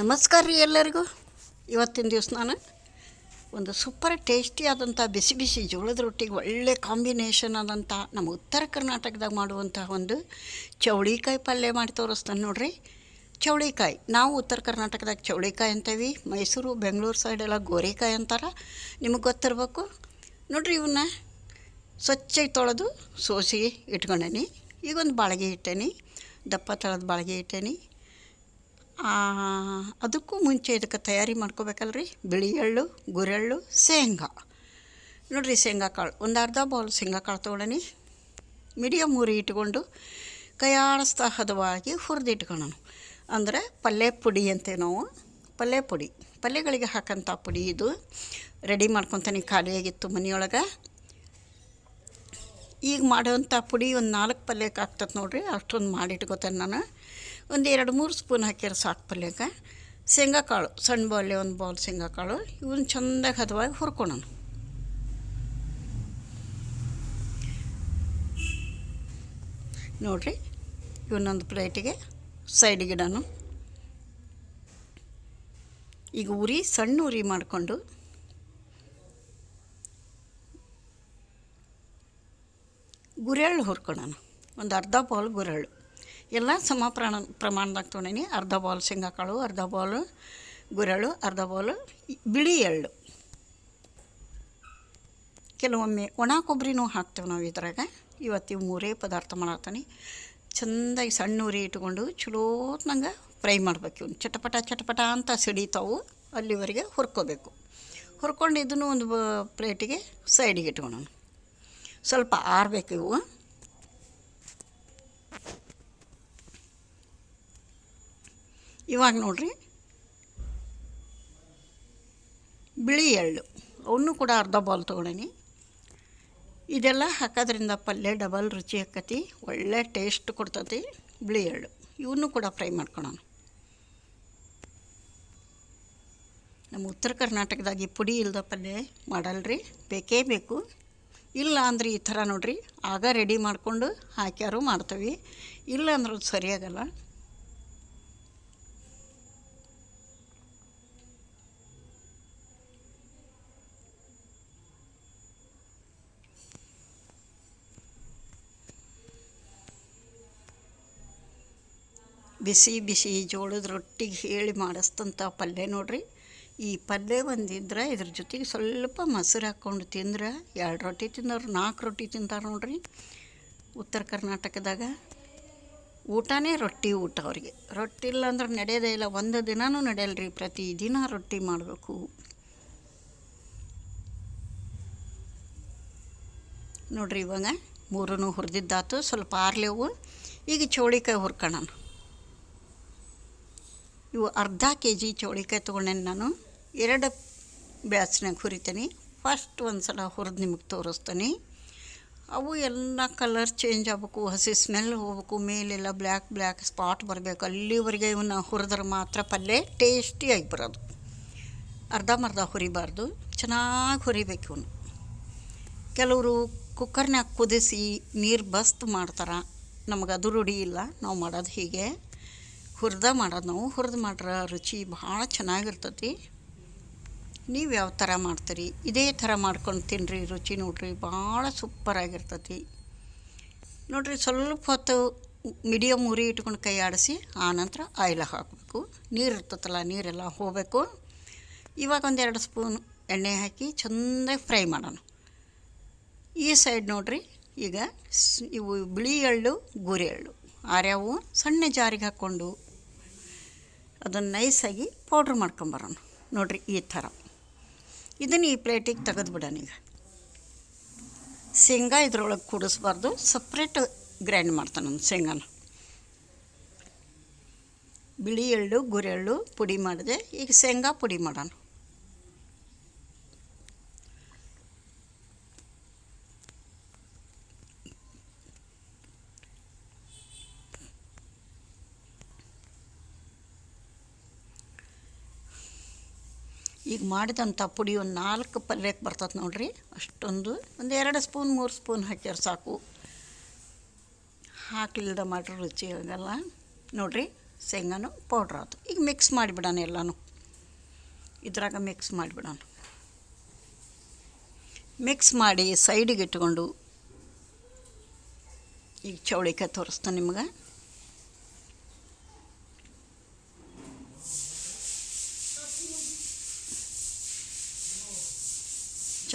ನಮಸ್ಕಾರ ರೀ ಎಲ್ಲರಿಗೂ. ಇವತ್ತಿನ ದಿವಸ ನಾನು ಒಂದು ಸೂಪರ್ ಟೇಸ್ಟಿ ಆದಂಥ ಬಿಸಿ ಬಿಸಿ ಜೋಳದ ರೊಟ್ಟಿಗೆ ಒಳ್ಳೆ ಕಾಂಬಿನೇಷನ್ ಆದಂಥ ನಮ್ಮ ಉತ್ತರ ಕರ್ನಾಟಕದಾಗ ಮಾಡುವಂಥ ಒಂದು ಚೌಳಿಕಾಯಿ ಪಲ್ಯ ಮಾಡಿ ತೋರಿಸ್ತಾನೆ ನೋಡ್ರಿ. ಚೌಳಿಕಾಯಿ, ನಾವು ಉತ್ತರ ಕರ್ನಾಟಕದಾಗ ಚೌಳಿಕಾಯಿ ಅಂತೀವಿ, ಮೈಸೂರು, ಬೆಂಗಳೂರು ಸೈಡೆಲ್ಲ ಗೋರಿಕಾಯಿ ಅಂತಾರೆ. ನಿಮಗೆ ಗೊತ್ತಿರಬೇಕು. ನೋಡ್ರಿ ಇವನ್ನ ಸ್ವಚ್ಛಾಗಿ ತೊಳೆದು ಸೋಸಿ ಇಟ್ಕೊಂಡೇನಿ. ಈಗ ಒಂದು ಬಾಳಿಗೆ ಇಟ್ಟೇನಿ ದಪ್ಪ ತಳದ ಬಾಳಿಗೆ ಇಟ್ಟೇನಿ ಅದಕ್ಕೂ ಮುಂಚೆ ಇದಕ್ಕೆ ತಯಾರಿ ಮಾಡ್ಕೋಬೇಕಲ್ರಿ? ಬಿಳಿ ಎಳ್ಳು ಗುರೆಳ್ಳು ಶೇಂಗಾ. ನೋಡಿರಿ ಶೇಂಗಾ ಕಾಳು, ಒಂದು ಅರ್ಧ ಬೌಲ್ ಶೇಂಗಾ ಕಾಳು ತೊಗೊಳನಿ. ಮೀಡಿಯಮ್ ಉರಿ ಇಟ್ಕೊಂಡು ಕೈಯಾಡಿಸ್ತಾ ಹದವಾಗಿ ಹುರಿದು ಇಟ್ಕೊಳ್ಳೋಣ ಅಂದರೆ ಪಲ್ಯ ಪುಡಿ ಅಂತೇವೆ ನಾವು. ಪಲ್ಯ ಪುಡಿ. ಪಲ್ಯಗಳಿಗೆ ಹಾಕೋಂಥ ಪುಡಿ ಇದು. ರೆಡಿ ಮಾಡ್ಕೊತಾನೆ ಖಾಲಿಯಾಗಿತ್ತು ಮನೆಯೊಳಗೆ. ಈಗ ಮಾಡೋವಂಥ ಪುಡಿ ಒಂದು ನಾಲ್ಕು ಪಲ್ಯಕ್ಕೆ ಆಗ್ತದೆ ನೋಡಿರಿ, ಅಷ್ಟೊಂದು ಮಾಡಿಟ್ಕೋತೇನೆ ನಾನು. ಒಂದು ಎರಡು ಮೂರು ಸ್ಪೂನ್ ಹಾಕ್ಯಾರ ಸಾಕು ಪಲ್ಯಕ್ಕೆ ಶೇಂಗಾ ಕಾಳು ಸಣ್ಣ ಬೌಲೆ ಒಂದು ಬೌಲ್ ಶೇಂಗಾ ಕಾಳು ಇವನ್ನ ಚೆಂದಾಗಿ ಹದವಾಗಿ ಹುರ್ಕೊಳೋಣ ನೋಡ್ರಿ ಇವನ್ನೊಂದು ಪ್ಲೇಟಿಗೆ ಸೈಡ್ ಗಿಡನು. ಈಗ ಉರಿ, ಸಣ್ಣ ಉರಿ ಮಾಡಿಕೊಂಡು ಗುರೆಳ್ಳು ಹುರ್ಕೊಳೋಣ ಒಂದು ಅರ್ಧ ಬೌಲ್ ಗುರೆಳ್ಳು. ಎಲ್ಲ ಸಮ ಪ್ರಮಾಣ ಪ್ರಮಾಣದಾಗ ತೊಗೊಂಡೀನಿ. ಅರ್ಧ ಬಾಲ್ ಶೇಂಗಾ ಕಾಳು ಅರ್ಧ ಬಾಲ್ ಗುರೆಳ್ಳು, ಅರ್ಧ ಬಾಲ್ ಬಿಳಿ ಎಳ್ಳು. ಕೆಲವೊಮ್ಮೆ ಒಣ ಕೊಬ್ಬರಿನೂ ಹಾಕ್ತೇವೆ ನಾವು ಇದ್ರಾಗ. ಇವತ್ತಿವು ಇವು ಮೂರೇ ಪದಾರ್ಥ ಮಾಡತ್ತೀನಿ. ಚೆಂದಾಗಿ ಸಣ್ಣ ಉರಿ ಇಟ್ಕೊಂಡು ಚಲೋತ್ನಂಗೆ ಫ್ರೈ ಮಾಡ್ಬೇಕು ಇವ್ನು. ಚಟಪಟ ಚಟಪಟ ಅಂತ ಸಿಡಿತಾವು. ಅಲ್ಲಿವರೆಗೆ ಹುರ್ಕೋಬೇಕು. ಹುರ್ಕೊಂಡು ಇದನ್ನು ಒಂದು ಪ್ಲೇಟಿಗೆ ಸೈಡಿಗೆ ಇಟ್ಕೊಳೋಣ. ಸ್ವಲ್ಪ ಆರಬೇಕು ಇವು. ಇವಾಗ ನೋಡ್ರಿ. ಬಿಳಿ ಎಳ್ಳು. ಅವನ್ನೂ ಕೂಡ ಅರ್ಧ ಬಾಲ್ ತೊಗೊಳೀನಿ ಇದೆಲ್ಲ ಹಾಕೋದ್ರಿಂದ ಪಲ್ಯ ಡಬಲ್ ರುಚಿ ಆಕತಿ. ಒಳ್ಳೆ ಟೇಸ್ಟ್ ಕೊಡ್ತತಿ ಬಿಳಿ ಎಳ್ಳು. ಇವನ್ನೂ ಕೂಡ ಫ್ರೈ ಮಾಡ್ಕೊಳೋಣ. ನಮ್ಮ ಉತ್ತರ ಕರ್ನಾಟಕದಾಗ ಈ ಪುಡಿ ಇಲ್ಲದ ಪಲ್ಯ ಮಾಡಲ್ರಿ. ಬೇಕೇ ಬೇಕು. ಇಲ್ಲ ಅಂದ್ರೆ ಈ ಥರ ನೋಡ್ರಿ. ಆಗ ರೆಡಿ ಮಾಡಿಕೊಂಡು ಹಾಕ್ಯಾರು ಮಾಡ್ತೀವಿ. ಇಲ್ಲ ಅಂದ್ರೆ ಅದು ಸರಿಯಾಗಲ್ಲ. ಬಿಸಿ ಬಿಸಿ ಜೋಳದ ರೊಟ್ಟಿಗೆ ಹೇಳಿ ಮಾಡಿಸ್ತಂಥ ಪಲ್ಯ ನೋಡ್ರಿ. ಈ ಪಲ್ಯ ಒಂದಿದ್ರೆ ಇದ್ರ ಜೊತೆಗೆ ಸ್ವಲ್ಪ ಮೊಸರು ಹಾಕ್ಕೊಂಡು ತಿಂದ್ರೆ ಎರಡು ರೊಟ್ಟಿ ತಿಂದವ್ರು ನಾಲ್ಕು ರೊಟ್ಟಿ ತಿಂತಾರೆ ನೋಡ್ರಿ. ಉತ್ತರ ಕರ್ನಾಟಕದಾಗ ಊಟನೇ ರೊಟ್ಟಿ ಊಟ ಅವರಿಗೆ. ರೊಟ್ಟಿ ಇಲ್ಲ ಅಂದ್ರೆ ನಡೆಯೋದೇ ಇಲ್ಲ. ಒಂದು ದಿನವೂ ನಡೆಯಲ್ರಿ. ಪ್ರತಿ ದಿನ ರೊಟ್ಟಿ ಮಾಡಬೇಕು. ನೋಡ್ರಿ ಇವಾಗ ಮೂರೂ ಹುರಿದಿದ್ದಾತು. ಸ್ವಲ್ಪ ಆರ್ಲೇವು ಈಗ ಚೋಳಿಕಾಯಿ ಹುರ್ಕೊಳ್ಳೋಣ ಇವು ಅರ್ಧ ಕೆ ಜಿ ಚೌಳಿಕಾಯಿ ತೊಗೊಂಡೇನೆ ನಾನು. ಎರಡು ಬ್ಯಾಚ್ನಾಗ ಹುರಿತೀನಿ. ಫಸ್ಟ್ ಒಂದು ಸಲ ಹುರಿದು ನಿಮಗೆ ತೋರಿಸ್ತೀನಿ. ಅವು ಎಲ್ಲ ಕಲರ್ ಚೇಂಜ್ ಆಗಬೇಕು, ಹಸಿ ಸ್ಮೆಲ್ ಹೋಗ್ಬೇಕು, ಮೇಲೆಲ್ಲ ಬ್ಲ್ಯಾಕ್ ಬ್ಲ್ಯಾಕ್ ಸ್ಪಾಟ್ ಬರಬೇಕು. ಅಲ್ಲಿವರೆಗೆ ಇವನ್ನ ಹುರಿದ್ರೆ ಮಾತ್ರ ಪಲ್ಯ ಟೇಸ್ಟಿಯಾಗಿ ಬರೋದು. ಅರ್ಧಂಬರ್ಧ ಹುರಿಬಾರ್ದು. ಚೆನ್ನಾಗಿ ಹುರಿಬೇಕು ಇವನು. ಕೆಲವರು ಕುಕ್ಕರ್ನಾಗ ಕುದಿಸಿ ನೀರು ಬಸ್ತ್ ಮಾಡ್ತಾರೆ. ನಮಗೆ ಅದು ರೂಢಿ ಇಲ್ಲ. ನಾವು ಮಾಡೋದು ಹೀಗೆ. ಹುರಿದ ಮಾಡೋದು ನಾವು. ಹುರಿದು ಮಾಡ್ರೆ ರುಚಿ ಭಾಳ ಚೆನ್ನಾಗಿರ್ತತಿ. ನೀವು ಯಾವ ಥರ ಮಾಡ್ತೀರಿ? ಇದೇ ಥರ ಮಾಡ್ಕೊಂಡು ತಿನ್ನಿರಿ ರುಚಿ ನೋಡ್ರಿ ಭಾಳ ಸೂಪರಾಗಿರ್ತತಿ ನೋಡಿರಿ ಸ್ವಲ್ಪ ಹೊತ್ತು ಮೀಡಿಯಮ್ ಉರಿ ಇಟ್ಕೊಂಡು ಕೈ ಆಡಿಸಿ, ಆನಂತರ ಆಯಿಲ್ ಹಾಕಬೇಕು. ನೀರು ಇರ್ತತಲ್ಲ, ನೀರೆಲ್ಲ ಹೋಗಬೇಕು. ಇವಾಗ ಒಂದೆರಡು ಸ್ಪೂನ್ ಎಣ್ಣೆ ಹಾಕಿ ಚೆಂದಾಗಿ ಫ್ರೈ ಮಾಡೋಣ. ಈ ಸೈಡ್ ನೋಡಿರಿ, ಈಗ ಇವು ಬಿಳಿ ಎಳ್ಳು, ಗೋರಿ ಎಳ್ಳು. ಆರ್ಯಾವು ಸಣ್ಣ ಜಾರಿಗೆ ಹಾಕ್ಕೊಂಡು ಅದನ್ನು ನೈಸಾಗಿ ಪೌಡ್ರ್ ಮಾಡ್ಕೊಂಬರೋಣ. ನೋಡ್ರಿ ಈ ಥರ. ಇದನ್ನು ಈ ಪ್ಲೇಟಿಗೆ ತೆಗೆದುಬಿಡೋಣ ಈಗ. ಶೇಂಗಾ ಇದ್ರೊಳಗೆ ಕೂಡಿಸ್ಬಾರ್ದು. ಸಪ್ರೇಟ್ ಗ್ರೈಂಡ್ ಮಾಡ್ತಾನೆ ನಾನು ಶೇಂಗಾನ. ಬಿಳಿ ಎಳ್ಳು ಗುರೆಳ್ಳು ಪುಡಿ ಮಾಡಿದೆ. ಈಗ ಶೇಂಗಾ ಪುಡಿ ಮಾಡೋಣ. ಈಗ ಮಾಡಿದಂಥ ಪುಡಿ ಒಂದು ನಾಲ್ಕು ಪಲ್ಯಕ್ಕೆ ಬರ್ತದೆ ನೋಡ್ರಿ. ಅಷ್ಟೊಂದು ಒಂದು ಎರಡು ಸ್ಪೂನ್, ಮೂರು ಸ್ಪೂನ್ ಹಾಕ್ಯಾರ ಸಾಕು. ಹಾಕಲಿಲ್ದ ಮಾಡ್ರೆ ರುಚಿ ಆಗಲ್ಲ. ನೋಡ್ರಿ, ಶೇಂಗಾನು ಪೌಡ್ರ್ ಆಯ್ತು ಈಗ ಮಿಕ್ಸ್ ಮಾಡಿಬಿಡೋಣ ಎಲ್ಲನೂ. ಇದ್ರಾಗ ಮಿಕ್ಸ್ ಮಾಡಿಬಿಡೋಣ. ಮಿಕ್ಸ್ ಮಾಡಿ ಸೈಡಿಗೆ ಇಟ್ಕೊಂಡು ಈಗ ಚೌಳಿಕಾಯಿ ತೋರಿಸ್ತಾನೆ ನಿಮ್ಗೆ.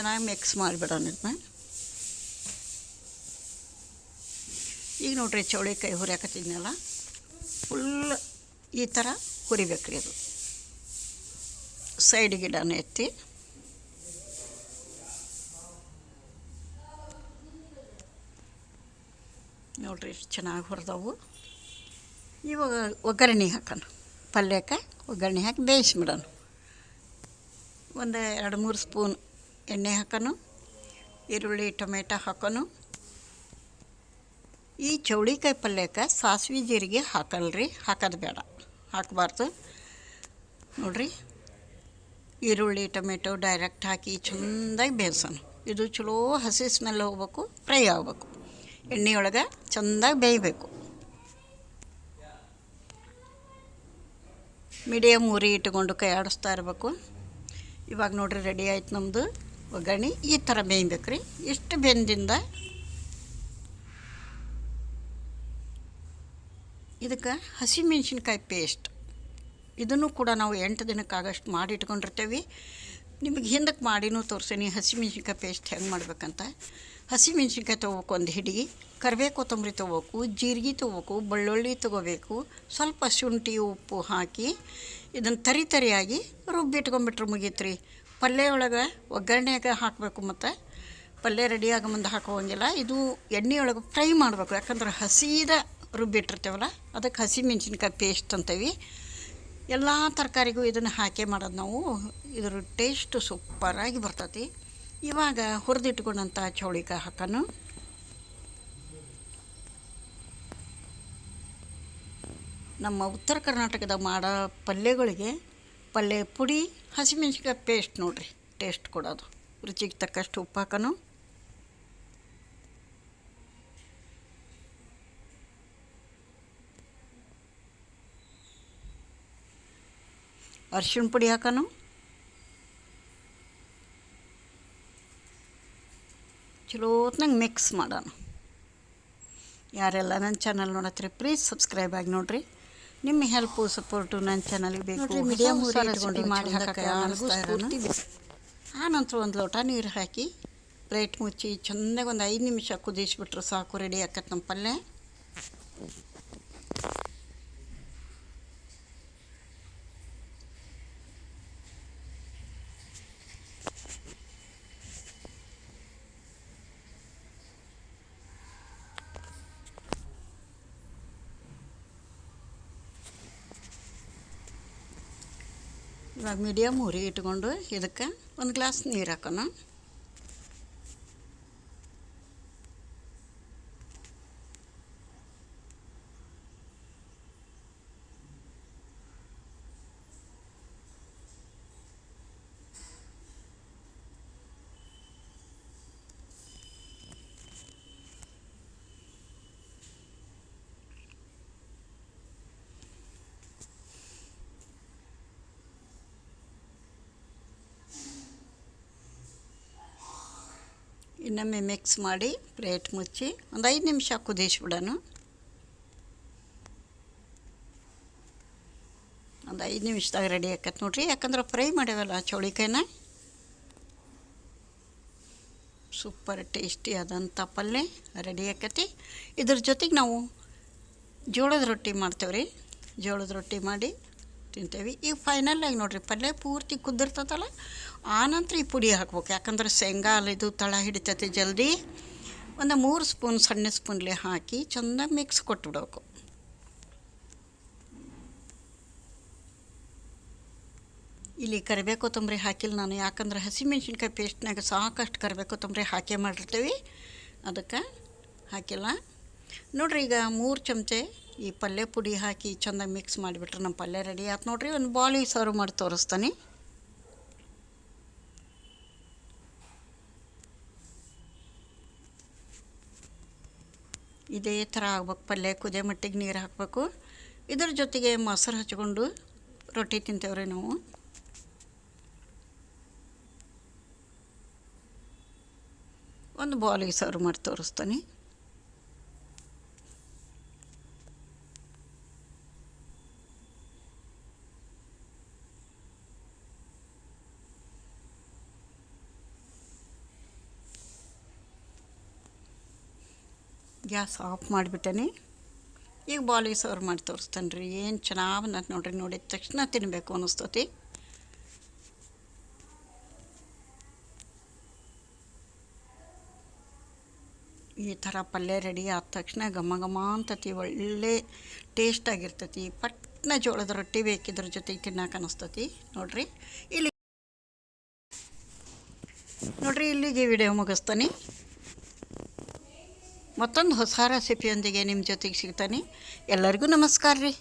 ಚೆನ್ನಾಗಿ ಮಿಕ್ಸ್ ಮಾಡಿಬಿಡೋಣ ಇದನ್ನ ಈಗ ನೋಡ್ರಿ ಚೌಳಿಕಾಯಿ ಹುರಿಯಾಕತ್ತಿದ್ನಲ್ಲ ಫುಲ್ ಈ ಥರ ಹುರಿಬೇಕ್ರಿ ಅದು. ಸೈಡ್ ಗಿಡನ ಎತ್ತಿ. ನೋಡ್ರಿ ಚೆನ್ನಾಗಿ ಹುರಿದವು. ಇವಾಗ ಒಗ್ಗರಣೆ ಹಾಕೋಣ. ಪಲ್ಯಕ್ಕೆ ಒಗ್ಗರಣೆ ಹಾಕಿ ಬೇಯಿಸ್ಬಿಡೋಣ. ಒಂದು ಎರಡು ಮೂರು ಸ್ಪೂನ್ ಎಣ್ಣೆ ಹಾಕೋನು, ಈರುಳ್ಳಿ, ಟೊಮೆಟೊ ಹಾಕೋನು. ಈ ಚೌಳಿಕಾಯಿ ಪಲ್ಯಕ್ಕೆ ಸಾಸಿವೆ ಜೀರಿಗೆ ಹಾಕಲ್ರಿ, ಹಾಕೋದು ಬೇಡ, ಹಾಕಬಾರ್ದು. ನೋಡ್ರಿ, ಈರುಳ್ಳಿ, ಟೊಮೆಟೊ ಡೈರೆಕ್ಟ್ ಹಾಕಿ ಚಂದಾಗಿ ಬೇಯಿಸೋಣ. ಇದು ಚಲೋ ಹಸಿ ಸ್ಮೆಲ್ ಹೋಗ್ಬೇಕು ಫ್ರೈ ಆಗಬೇಕು. ಎಣ್ಣೆಯೊಳಗೆ ಚೆಂದಾಗಿ ಬೇಯಬೇಕು. ಮೀಡಿಯಮ್ ಉರಿ ಇಟ್ಕೊಂಡು ಕೈ ಆಡಿಸ್ತಾ ಇರಬೇಕು. ಇವಾಗ ನೋಡ್ರಿ ರೆಡಿ ಆಯ್ತು ನಮ್ಮದು ಒಗ್ಗರಣೆ ಈ ಥರ ಬೇಯ್ಬೇಕು ರೀ ಇಷ್ಟು ಬೆಂದಿಂದ ಇದಕ್ಕೆ ಹಸಿಮೆಣ್ಸಿನ್ಕಾಯಿ ಪೇಸ್ಟ್ ಇದನ್ನು ಕೂಡ ನಾವು ಎಂಟು ದಿನಕ್ಕಾಗಷ್ಟು ಮಾಡಿ ಇಟ್ಕೊಂಡಿರ್ತೇವೆ ನಿಮಗೆ ಹಿಂದಕ್ಕೆ ಮಾಡಿನೂ ತೋರಿಸೀನಿ ಹಸಿಮೆಣ್ಸಿನ್ಕಾಯಿ ಪೇಸ್ಟ್ ಹೆಂಗೆ ಮಾಡ್ಬೇಕಂತ. ಹಸಿಮೆಣ್ಸಿನ್ಕಾಯಿ ತೊಗೋಬೇಕು ಒಂದು ಹಿಡಿ ಕರಿಬೇ ಕೊತ್ತಂಬರಿ ತೊಗೋಬೇಕು, ಜೀರಿಗೆ ತೊಗೋಬೇಕು, ಬೆಳ್ಳುಳ್ಳಿ ತೊಗೋಬೇಕು, ಸ್ವಲ್ಪ ಶುಂಠಿ, ಉಪ್ಪು ಹಾಕಿ ಇದನ್ನು ತರಿ ತರಿಯಾಗಿ ರುಬ್ಬಿಟ್ಕೊಂಬಿಟ್ರೆ ಮುಗೀತು ರೀ ಪಲ್ಯ ಒಳಗೆ ಒಗ್ಗರಣೆಗೆ ಹಾಕಬೇಕು ಮತ್ತು. ಪಲ್ಯ ರೆಡಿಯಾಗ ಮುಂದೆ ಹಾಕೋಂಗಿಲ್ಲ ಇದು ಎಣ್ಣೆ ಒಳಗೆ ಫ್ರೈ ಮಾಡಬೇಕು. ಯಾಕಂದ್ರೆ ಹಸೀದ ರುಬ್ಬಿಟ್ಟಿರ್ತೇವಲ್ಲ ಅದಕ್ಕೆ ಹಸಿ ಮೆಣಸಿನ್ಕಾಯಿ ಪೇಸ್ಟ್ ಅಂತೀವಿ. ಎಲ್ಲ ತರಕಾರಿಗೂ ಇದನ್ನು ಹಾಕಿ ಮಾಡೋದು ನಾವು. ಇದ್ರ ಟೇಸ್ಟ್ ಸೂಪರಾಗಿ ಬರ್ತೈತಿ. ಇವಾಗ ಹುರಿದಿಟ್ಕೊಂಡಂಥ ಚೌಳಿಕಾಯಿ ಹಾಕೋನು ನಮ್ಮ ಉತ್ತರ ಕರ್ನಾಟಕದ ಮಾಡೋ ಪಲ್ಯಗಳಿಗೆ ಪಲ್ಯ ಪುಡಿ ಹಸಿಮೆಣ್ಸಿನ್ಕಾಯಿ ಪೇಸ್ಟ್ ನೋಡಿರಿ ಟೇಸ್ಟ್ ಕೊಡೋದು ರುಚಿಗೆ ತಕ್ಕಷ್ಟು ಉಪ್ಪು ಹಾಕೋನು ಅರ್ಶಿಣ ಪುಡಿ ಹಾಕೋನು ಚಲೋತ್ನಂಗೆ ಮಿಕ್ಸ್ ಮಾಡೋಣ ಯಾರೆಲ್ಲ ನನ್ನ ಚಾನಲ್ ನೋಡತ್ರಿ ಪ್ಲೀಸ್ ಸಬ್ಸ್ಕ್ರೈಬ್ ಆಗಿ ನೋಡಿರಿ ನಿಮ್ಮ ಹೆಲ್ಪ್ ಸಪೋರ್ಟು ನನ್ನ ಚಾನಲ್ಗೆ ಬೇಕು. ಮೀಡಿಯಮ್ ಇಟ್ಕೊಂಡು ಮಾಡಿ ಹಾಕಕ್ಕೆ ಆ ನಂತರ ಒಂದು ಲೋಟ ನೀರು ಹಾಕಿ ಪ್ಲೇಟ್ ಮುಚ್ಚಿ ಚೆನ್ನಾಗಿ ಒಂದು ಐದು ನಿಮಿಷ ಕುದಿಸ್ಬಿಟ್ರೆ ಸಾಕು ರೆಡಿ ಆಕತ್ತೆ ನಮ್ಮ ಪಲ್ಯ. ಇವಾಗ ಮೀಡಿಯಮ್ ಉರಿ ಇಟ್ಕೊಂಡು ಇದಕ್ಕೆ ಒಂದು ಗ್ಲಾಸ್ ನೀರು ಹಾಕೋಣ. ಇನ್ನೊಮ್ಮೆ ಮಿಕ್ಸ್ ಮಾಡಿ ಪ್ಲೇಟ್ ಮುಚ್ಚಿ ಒಂದು ಐದು ನಿಮಿಷ ಕುದಿಸ್ಬಿಡೋಣ ಒಂದು ಐದು ನಿಮಿಷದಾಗ ರೆಡಿ ಆಕತ್ತೆ ನೋಡ್ರಿ. ಯಾಕಂದ್ರೆ ಫ್ರೈ ಮಾಡ್ಯಾವಲ್ಲ ಚೌಳಿಕಾಯಿನ. ಸೂಪರ್ ಟೇಸ್ಟಿ ಆದಂಥ ಪಲ್ಯ ರೆಡಿ ಆಕತಿ. ಇದ್ರ ಜೊತೆಗೆ ನಾವು ಜೋಳದ ರೊಟ್ಟಿ ಮಾಡ್ತೇವೆ ರೀ ಜೋಳದ ರೊಟ್ಟಿ ಮಾಡಿ ತಿಂತೇವೆ. ಈಗ ಆಗಿ ನೋಡಿರಿ ಪಲ್ಯ ಪೂರ್ತಿ ಕುದ್ದಿರ್ತದಲ್ಲ ಆನಂತರ ಈ ಪುಡಿ ಹಾಕ್ಬೇಕು. ಯಾಕಂದ್ರೆ ಶೇಂಗಾ ಇದು ತಳ ಹಿಡಿತೈತಿ ಜಲ್ದಿ. ಒಂದು ಮೂರು ಸ್ಪೂನ್ ಸಣ್ಣ ಸ್ಪೂನ್ಲಿ ಹಾಕಿ ಚೆನ್ನಾಗಿ ಮಿಕ್ಸ್ ಕೊಟ್ಬಿಡ್ಬೇಕು. ಇಲ್ಲಿ ಕರಿಬೇವು ಕೊತ್ತಂಬರಿ ಹಾಕಿಲ್ಲ ನಾನು. ಯಾಕಂದ್ರೆ ಹಸಿಮೆಣ್ಸಿನ್ಕಾಯಿ ಪೇಸ್ಟ್ನಾಗ ಸಾಕಷ್ಟು ಕರಿಬೇವು ಕೊತ್ತಂಬರಿ ಹಾಕೇ ಮಾಡಿರ್ತೀವಿ. ಅದಕ್ಕೆ ಹಾಕಿಲ್ಲ. ನೋಡ್ರಿ ಈಗ ಮೂರು ಚಮಚೆ ಈ ಪಲ್ಯ ಪುಡಿ ಹಾಕಿ ಚೆಂದಾಗಿ ಮಿಕ್ಸ್ ಮಾಡಿಬಿಟ್ರೆ ನಮ್ಮ ಪಲ್ಯ ರೆಡಿ ಆಯ್ತು ನೋಡ್ರಿ. ಒಂದು ಬಾಲಿ ಸರ್ವ್ ಮಾಡಿ ತೋರಿಸ್ತಾನೆ. ಇದೇ ಥರ ಆಗ್ಬೇಕು ಪಲ್ಯ. ಕುದಿಯ ಮಟ್ಟಿಗೆ ನೀರು ಹಾಕಬೇಕು. ಇದ್ರ ಜೊತೆಗೆ ಮೊಸರು ಹಚ್ಕೊಂಡು ರೊಟ್ಟಿ ತಿಂತೇವ್ರಿ ನಾವು. ಒಂದು ಬಾಲಿಗೆ ಸರ್ವ್ ಮಾಡಿ ತೋರಿಸ್ತೀನಿ. ಗ್ಯಾಸ್ ಆಫ್ ಮಾಡಿಬಿಟ್ಟೇನಿ. ಈಗ ಬಾಲಿ ಸರ್ವ್ ಮಾಡಿ ತೋರಿಸ್ತೇನೆ ರೀ ಏನು ಚೆನ್ನಾಗಿ ನೋಡ್ರಿ ನೋಡಿದ ತಕ್ಷಣ ತಿನ್ನಬೇಕು ಅನ್ನಿಸ್ತತಿ ಈ ಥರ ಪಲ್ಯ ರೆಡಿ ಆದ ತಕ್ಷಣ ಘಮ ಘಮ ಅಂತತಿ, ಒಳ್ಳೆ ಟೇಸ್ಟ್ ಆಗಿರ್ತತಿ. ಪಟ್ನ ಜೋಳದ ರೊಟ್ಟಿ ಬೇಕಿದ್ರ ಜೊತೆ ತಿನ್ನಕ್ಕೆ ಅನ್ನಿಸ್ತತಿ ನೋಡ್ರಿ, ಇಲ್ಲಿ ನೋಡ್ರಿ ಇಲ್ಲಿಗೆ ವಿಡಿಯೋ ಮುಗಿಸ್ತಾನೆ. ಮತ್ತೊಂದು ಹೊಸ ರೆಸಿಪಿಯೊಂದಿಗೆ ನಿಮ್ಮ ಜೊತೆಗೆ ಸಿಗ್ತಾನೆ. ಎಲ್ಲರಿಗೂ ನಮಸ್ಕಾರ ರೀ.